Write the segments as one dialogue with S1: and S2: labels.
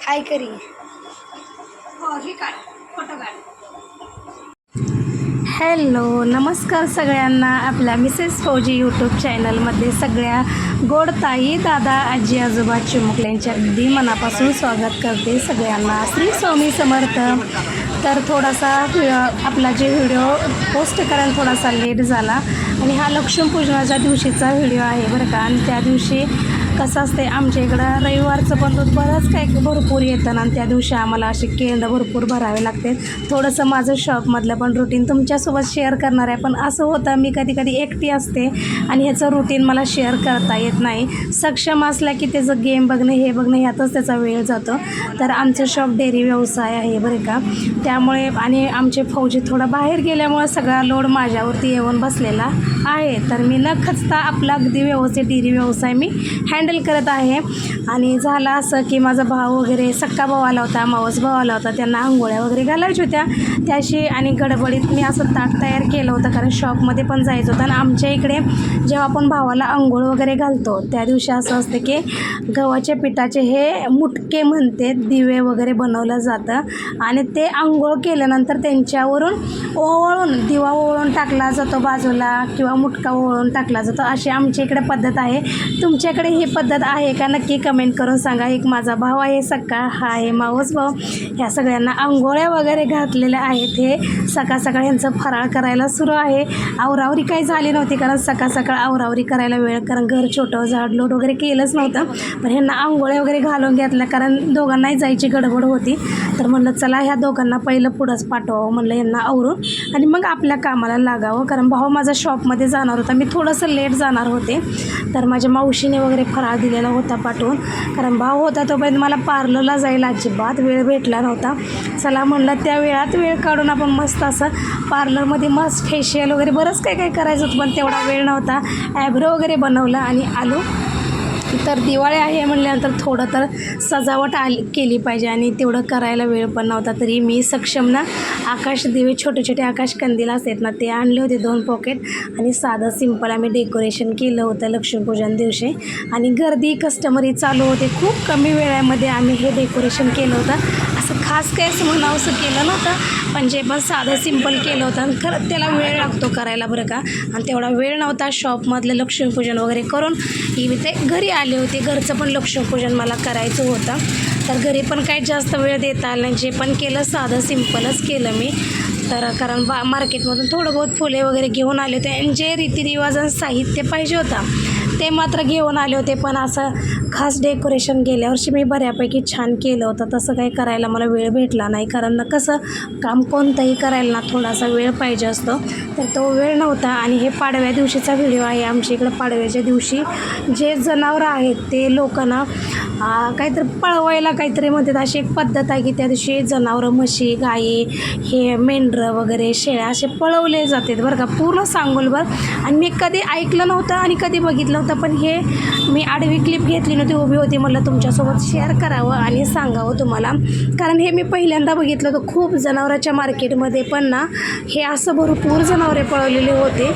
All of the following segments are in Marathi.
S1: हाय करी?
S2: हो
S1: हॅलो नमस्कार सगळ्यांना. आपल्या मिसेस फौजी यूट्यूब चॅनलमध्ये सगळ्या गोड ताई दादा आजी आजोबा चिमुकल्यांच्या अगदी मनापासून स्वागत करते सगळ्यांना. श्री स्वामी समर्थ. तर थोडासा आपला जे व्हिडिओ पोस्ट करायला थोडासा लेट झाला आणि हा लक्ष्मीपूजनाच्या दिवशीचा व्हिडिओ आहे बरं का. आणि त्या दिवशी कसं असते आमच्या इकडं रविवारचं पण दूध बरंच काही भरपूर येतं ना. आणि त्या दिवशी आम्हाला असे केंड भरपूर भरावे लागते. थोडंसं माझं शॉपमधलं पण रुटीन तुमच्यासोबत शेअर करणार आहे. पण असं होतं मी कधी कधी एकटी असते आणि ह्याचं रुटीन मला शेअर करता येत नाही. सक्षम असला की त्याचं गेम बघणं हे बघणं ह्यातच त्याचा वेळ जातो. तर आमचं शॉप डेअरी व्यवसाय आहे बरं का. त्यामुळे आणि आमचे फौजी थोडं बाहेर गेल्यामुळे सगळा लोड माझ्यावरती येऊन बसलेला आहे. तर मी न खचता आपला अगदी व्यवस्थित डेअरी व्यवसाय मी हँडल करत आहे. आणि झालं असं की माझा भाऊ वगैरे सक्का भाऊ आला होता मावस भाऊ आला होता त्यांना आंघोळ्या वगैरे घालायच्या होत्या. त्याशी आणि गडबडीत मी असं ताट तयार केलं होतं कारण शॉपमध्ये पण जायचं होतं. आणि आमच्या इकडे जेव्हा आपण भावाला आंघोळ वगैरे घालतो त्या दिवशी असं असतं की गव्हाच्या पिठाचे हे मुटके म्हणते दिवे वगैरे बनवलं जातं. आणि ते आंघोळ केल्यानंतर त्यांच्यावरून ओवळून दिवा ओवळून टाकला जातो बाजूला किंवा मुटका ओवळून टाकला जातो. अशी आमच्या इकडे पद्धत आहे. तुमच्याकडे ही पद्धत आहे का नक्की कमेंट करून सांगा. एक माझा भाऊ आहे सक्का हा आहे मावस भाऊ. ह्या सगळ्यांना आंघोळ्या वगैरे घातलेल्या आहेत. हे सकाळ सकाळ यांचं फराळ करायला सुरू आहे. आवरावरी काही झाली नव्हती कारण सकाळ सकाळ आवरावरी करायला वेळ कारण घर छोटं झाडलोट वगैरे केलंच नव्हतं. पण ह्यांना आंघोळ्या वगैरे घालून घेतल्या कारण दोघांनाही जायची गडबड होती. तर म्हणलं चला ह्या दोघांना पहिलं पुढंच पाठवावं म्हणलं यांना आवरून. आणि मग आपल्या कामाला लागावं कारण भाऊ माझा शॉपमध्ये जाणार होता. मी थोडंसं लेट जाणार होते. तर माझ्या मावशीने वगैरे फराळ दिलेला होता पाठवून. कारण भाऊ होता तोपर्यंत मला पार्लरला जायला अजिबात वेळ भेटला नव्हता. चला म्हणलं त्या वेळात वेळ काढून आपण मस्त असं पार्लरमध्ये मस्त फेशियल वगैरे बरंच काही काही करायचं होतं पण तेवढा वेळ नव्हता. ॲब्रो वगैरे बनवला आणि आलो तर दिवाळी आहे म्हणल्यानंतर थोडं तर सजावट आली केली पाहिजे आणि तेवढं करायला वेळ पण नव्हता. तरी मी सक्षम ना आकाश दिवे छोटे छोटे आकाश कंदील असतात ना ते आणले होते दोन पॉकेट आणि साधं सिंपल आम्ही डेकोरेशन केलं होतं लक्ष्मीपूजन दिवशी. आणि गर्दी कस्टमरी चालू होते. खूप कमी वेळामध्ये आम्ही हे डेकोरेशन केलं होतं. खास काही असं म्हणावंसं केलं नव्हतं पण जे पण साधं सिंपल केलं होतं आणि खरंच त्याला वेळ लागतो करायला बरं का. आणि तेवढा वेळ नव्हता शॉपमधलं लक्ष्मीपूजन वगैरे करून. ही मी ते घरी आले होते घरचं पण लक्ष्मीपूजन मला करायचं होतं. तर घरी पण काही जास्त वेळ देता आला नाही जे पण केलं साधं सिंपलच केलं मी. तर कारण बा मार्केटमधून थोडं बहुत फुले वगैरे घेऊन आले होते. आणि जे रीतिरिवाज आणि साहित्य पाहिजे होतं ते मात्र घेऊन आले होते पण असं खास डेकोरेशन गेल्या वर्षी मी बऱ्यापैकी छान केलं होतं. तसं काही करायला मला वेळ भेटला नाही. कारण ना कसं काम कोणतंही करायला ना थोडासा वेळ पाहिजे असतो. तर तो वेळ नव्हता. आणि हे पाडव्या दिवशीचा व्हिडिओ आहे. आमच्या इकडं पाडव्याच्या दिवशी जे जनावरं आहेत ते लोकांना काहीतरी पळवायला काहीतरी म्हणतात. अशी एक पद्धत आहे की त्या दिवशी जनावरं म्हशी गाई हे मेंढरं वगैरे शेळ्या असे पळवले जातात बरं का. पूर्ण सांगोलभर. आणि मी कधी ऐकलं नव्हतं आणि कधी बघितलं होतं पण हे मी आडवी क्लिप घेतली नव्हती उभी होती मला तुमच्यासोबत शेअर करावं आणि सांगावं तुम्हाला. कारण हे मी पहिल्यांदा बघितलं होतं खूप जनावराच्या मार्केटमध्ये पण ना हे असं भरपूर जनावरे पळवलेले होते.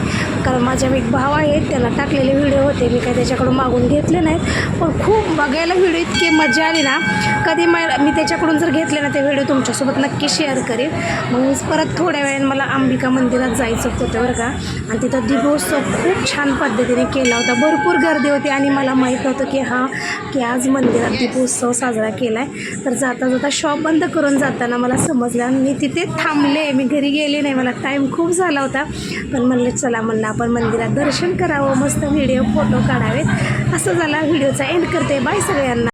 S1: कारण माझ्या एक भाव आहेत त्याला टाकलेले व्हिडिओ होते मी काही त्याच्याकडून मागून घेतले नाहीत. पण खूप बघायला व्हिडिओ इतकी मजा आली ना कधी मा मी त्याच्याकडून जर घेतले ना ते व्हिडिओ तुमच्यासोबत नक्की शेअर करेन. मग परत थोड्या वेळाने मला अंबिका मंदिरात जायचं होतं बरं का. आणि तिथं दीपोत्सव खूप छान पद्धतीने केला होता भरपूर भरपूर गर्दी होती आणि मला माहीत नव्हतं की हा की आज मंदिरात दीपोत्सव साजरा केला आहे तर जाता जाता शॉप बंद करून जाताना मला समजलं आणि मी तिथे थांबले. मी घरी गेले नाही. मला टाईम खूप झाला होता. पण म्हणलं चला म्हणलं आपण मंदिरात दर्शन करावं. मस्त व्हिडिओ फोटो काढावेत. असं झाला. व्हिडिओचा एंड करते. बाय सगळ्यांना.